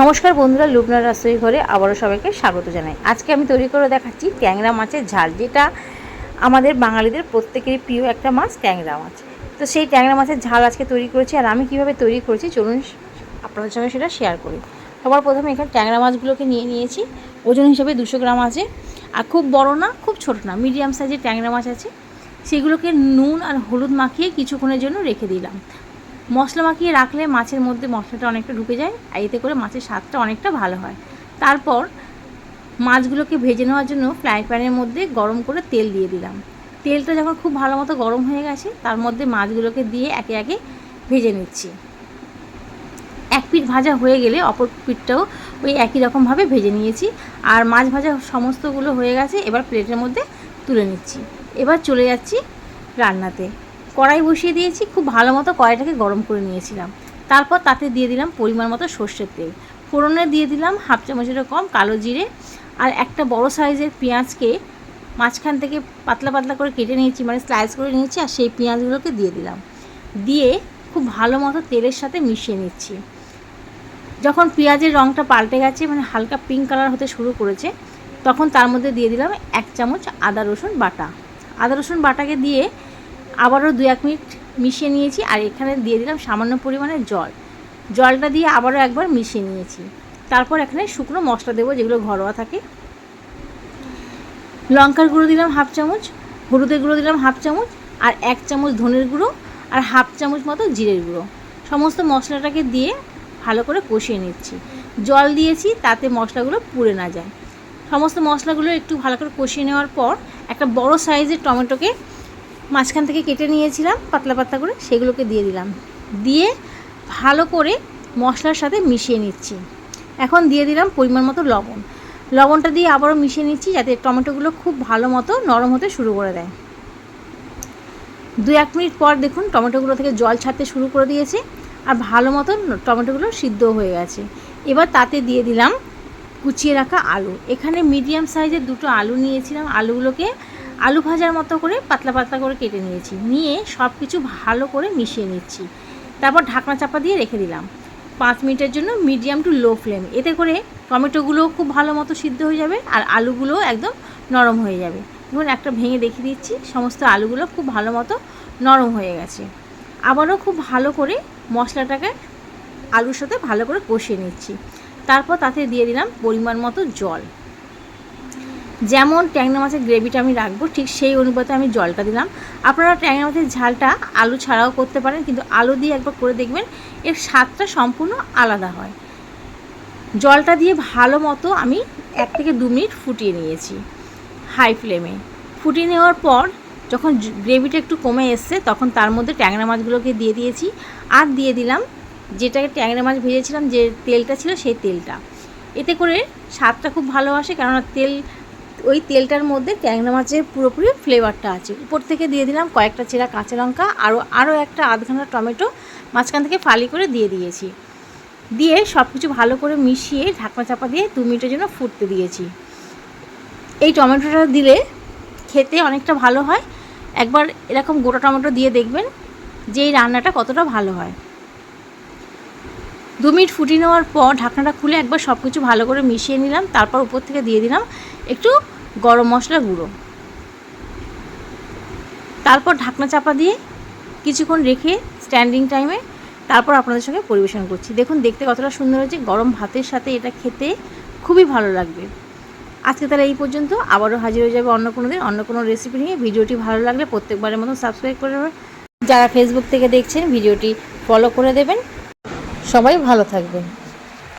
নমস্কার বন্ধুরা, লুবনার রাসই ঘরে আবারও সবাইকে স্বাগত জানাই। আজকে আমি তৈরি করে দেখাচ্ছি ট্যাংরা মাছের ঝাল, যেটা আমাদের বাঙালিদের প্রত্যেকেরই প্রিয় একটা মাছ, ট্যাংরা মাছ। তো সেই ট্যাংরা মাছের ঝাল আজকে তৈরি করেছি আর আমি কীভাবে তৈরি করেছি চলুন আপনাদের সঙ্গে সেটা শেয়ার করি। সবার প্রথমে এখানে ট্যাংরা মাছগুলোকে নিয়ে নিয়েছি। ওজন হিসেবে দুশো গ্রাম আছে। আর খুব বড় না, খুব ছোট না, মিডিয়াম সাইজের ট্যাংরা মাছ আছে। সেগুলোকে নুন আর হলুদ মাখিয়ে কিছুক্ষণের জন্য রেখে দিলাম। মশলা মাখিয়ে রাখলে মাছের মধ্যে মশলাটা অনেকটা ঢুকে যায় আর এতে করে মাছের স্বাদটা অনেকটা ভালো হয়। তারপর মাছগুলোকে ভেজে নেওয়ার জন্য ফ্রাই প্যানের মধ্যে গরম করে তেল দিয়ে দিলাম। তেলটা যখন খুব ভালো মতো গরম হয়ে গেছে, তার মধ্যে মাছগুলোকে দিয়ে একে একে ভেজে নিচ্ছি। এক পিঠ ভাজা হয়ে গেলে অপর পিঠটাও ওই একই রকমভাবে ভেজে নিয়েছি আর মাছ ভাজা সমস্তগুলো হয়ে গেছে, এবার প্লেটের মধ্যে তুলে নিচ্ছি। এবার চলে যাচ্ছি রান্নাতে। কড়াই বসিয়ে দিয়েছি, খুব ভালো মতো কড়াইটাকে গরম করে নিয়েছিলাম। তারপর তাতে দিয়ে দিলাম পরিমাণ মতো সর্ষের তেল। ফোড়নে দিয়ে দিলাম হাফ চামচেরও কম কালো জিরে আর একটা বড় সাইজের পেঁয়াজকে মাঝখান থেকে পাতলা পাতলা করে কেটে নিয়েছি মানে স্লাইস করে নিয়েছি আর সেই পেঁয়াজগুলোকে দিয়ে দিলাম। দিয়ে খুব ভালো মতো তেলের সাথে মিশিয়ে নিচ্ছি। যখন পেঁয়াজের রঙটা পাল্টে গেছে মানে হালকা পিঙ্ক কালার হতে শুরু করেছে, তখন তার মধ্যে দিয়ে দিলাম এক চামচ আদা রসুন বাটা। আদা রসুন বাটাকে দিয়ে আবারও দু এক মিনিট মিশিয়ে নিয়েছি আর এখানে দিয়ে দিলাম সামান্য পরিমাণে জল। জলটা দিয়ে আবারও একবার মিশিয়ে নিয়েছি। তারপর এখানে শুকনো মশলা দেবো, যেগুলো ঘরোয়া থাকে। লঙ্কার গুঁড়ো দিলাম হাফ চামচ, হলুদের গুঁড়ো দিলাম হাফ চামচ, আর এক চামচ ধনের গুঁড়ো আর হাফ চামচ মতো জিরের গুঁড়ো। সমস্ত মশলাটাকে দিয়ে ভালো করে কষিয়ে নিচ্ছি। জল দিয়েছি তাতে মশলাগুলো পুড়ে না যায়। সমস্ত মশলাগুলো একটু ভালো করে কষিয়ে নেওয়ার পর একটা বড় সাইজের টমেটোকে মাঝখান থেকে কেটে নিয়েছিলাম পাতলা পাতলা করে, সেগুলোকে দিয়ে দিলাম। দিয়ে ভালো করে মশলার সাথে মিশিয়ে নিচ্ছি। এখন দিয়ে দিলাম পরিমাণ মতো লবণ। লবণটা দিয়ে আবারও মিশিয়ে নিচ্ছি যাতে টমেটোগুলো খুব ভালো মতো নরম হতে শুরু করে দেয়। দু এক মিনিট পর দেখুন টমেটোগুলো থেকে জল ছাড়তে শুরু করে দিয়েছে আর ভালো মতো টমেটোগুলো সিদ্ধ হয়ে গেছে। এবার তাতে দিয়ে দিলাম কুচিয়ে রাখা আলু। এখানে মিডিয়াম সাইজের দুটো আলু নিয়েছিলাম। আলুগুলোকে আলু ভাজার মতো করে পাতলা পাতলা করে কেটে নিয়েছি। নিয়ে সব কিছু ভালো করে মিশিয়ে নিচ্ছি। তারপর ঢাকনা চাপা দিয়ে রেখে দিলাম। পাঁচ মিনিটের জন্য মিডিয়াম টু লো ফ্লেম। এতে করে টমেটোগুলোও খুব ভালো মতো সিদ্ধ হয়ে যাবে আর আলুগুলোও একদম নরম হয়ে যাবে। দেখুন একটা ভেঙে দেখিয়ে দিচ্ছি, সমস্ত আলুগুলো খুব ভালো মতো নরম হয়ে গেছে। আবারও খুব ভালো করে মশলাটাকে আলুর সাথে ভালো করে কষিয়ে নিচ্ছি। তারপর তাতে দিয়ে দিলাম পরিমাণ মতো জল। যেমন ট্যাংরা মাছের গ্রেভিটা আমি রাখব, ঠিক সেই অনুপাতে আমি জলটা দিলাম। আপনারা ট্যাংরা মাছের ঝালটা আলু ছাড়াও করতে পারেন, কিন্তু আলু দিয়ে একবার করে দেখবেন এর স্বাদটা সম্পূর্ণ আলাদা হয়। জলটা দিয়ে ভালো মতো আমি এক থেকে দু মিনিট ফুটিয়ে নিয়েছি হাই ফ্লেমে। ফুটিয়ে নেওয়ার পর যখন গ্রেভিটা একটু কমে এসছে, তখন তার মধ্যে ট্যাংরা মাছগুলোকে দিয়ে দিয়েছি। আর দিয়ে দিলাম যেটাকে ট্যাংরা মাছ ভেজেছিলাম, যে তেলটা ছিল সেই তেলটা। এতে করে স্বাদটা খুব ভালো আসে, কেননা তেল ওই তেলটার মধ্যে ট্যাংরা মাছের পুরোপুরি ফ্লেভারটা আছে। উপর থেকে দিয়ে দিলাম কয়েকটা চেরা কাঁচা লঙ্কা আরও আরও একটা আধ ঘণ্টা টমেটো, মাঝখান থেকে ফালি করে দিয়ে দিয়েছি। দিয়ে সব কিছু ভালো করে মিশিয়ে ঢাকনা চাপা দিয়ে দু মিনিটের জন্য ফুটতে দিয়েছি। এই টমেটোটা দিলে খেতে অনেকটা ভালো হয়। একবার এরকম গোটা টমেটো দিয়ে দেখবেন যে এই রান্নাটা কতটা ভালো হয়। দু মিনিট ফুটিয়ে নেওয়ার পর ঢাকনাটা খুলে একবার সব কিছু ভালো করে মিশিয়ে নিলাম, তারপর উপর থেকে দিয়ে দিলাম একটু গরম মশলা গুঁড়ো। তারপর ঢাকনা চাপা দিয়ে কিছুক্ষণ রেখে স্ট্যান্ডিং টাইমে তারপর আপনাদের সঙ্গে পরিবেশন করছি। দেখুন, দেখতে কতটা সুন্দর হয়েছে, গরম ভাতের সাথে এটা খেতে খুবই ভালো লাগবে। আজকে তাহলে এই পর্যন্ত, আবারও হাজির হয়ে যাবে অন্য কোনো দিন, অন্য কোনো রেসিপি নিয়ে। ভিডিওটি ভালো লাগলে প্রত্যেকবারের মতো সাবস্ক্রাইব করে যারা ফেসবুক থেকে দেখছেন, ভিডিওটি ফলো করে দেবেন। সবাই ভালো থাকবেন।